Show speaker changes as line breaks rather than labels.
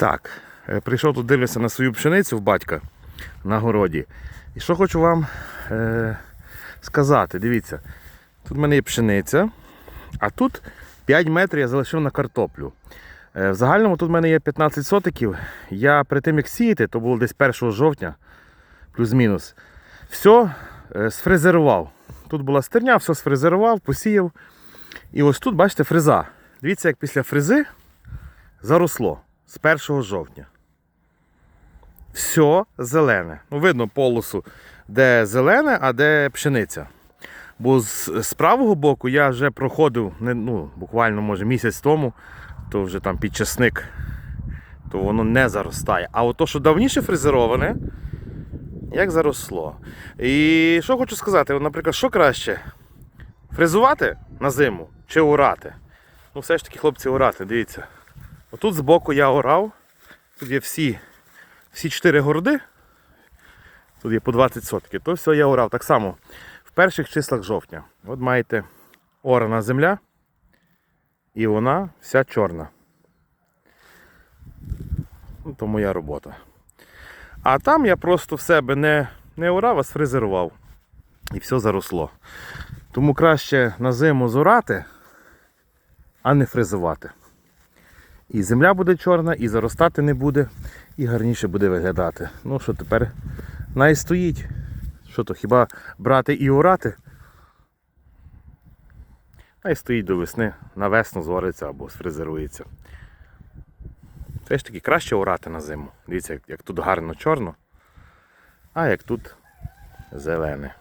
Так, е, прийшов тут дивлюся на свою пшеницю в батька на городі. І що хочу вам е, сказати, дивіться, тут в мене є пшениця, а тут 5 метрів я залишив на картоплю. Е, в загальному тут в мене є 15 сотиків. Я перед тим як сіяти, то було десь 1 жовтня, плюс-мінус, все е, сфрезерував. Тут була стерня, все сфрезерував, посіяв. І ось тут, бачите, фреза. Дивіться, як після фрези заросло з 1 жовтня. Все зелене. Ну, видно полосу, де зелене, а де пшениця. Бо з, з правого боку я вже проходив ну, буквально може місяць тому, то вже там під часник, то воно не заростає. А от то, що давніше фрезероване, як заросло. І що хочу сказати, наприклад, що краще? Фрезувати на зиму чи орати? Ну, все ж таки, хлопці, орати, дивіться. Отут збоку я орав. Тут є всі, всі 4 горди. Тут є по 20 сотків. То все я орав так само в перших числах жовтня. От маєте орана земля. І вона вся чорна. Ну, то моя робота. А там я просто в себе не, не орав, а сфрезерував. І все заросло. Тому краще на зиму зорати, а не фрезувати. І земля буде чорна, і заростати не буде, і гарніше буде виглядати. Ну що тепер най стоїть. Що то, хіба брати і орати? Най стоїть до весни, на весну згориться або сфрезерується. Все ж таки краще орати на зиму. Дивіться, як тут гарно чорно, а як тут зелене.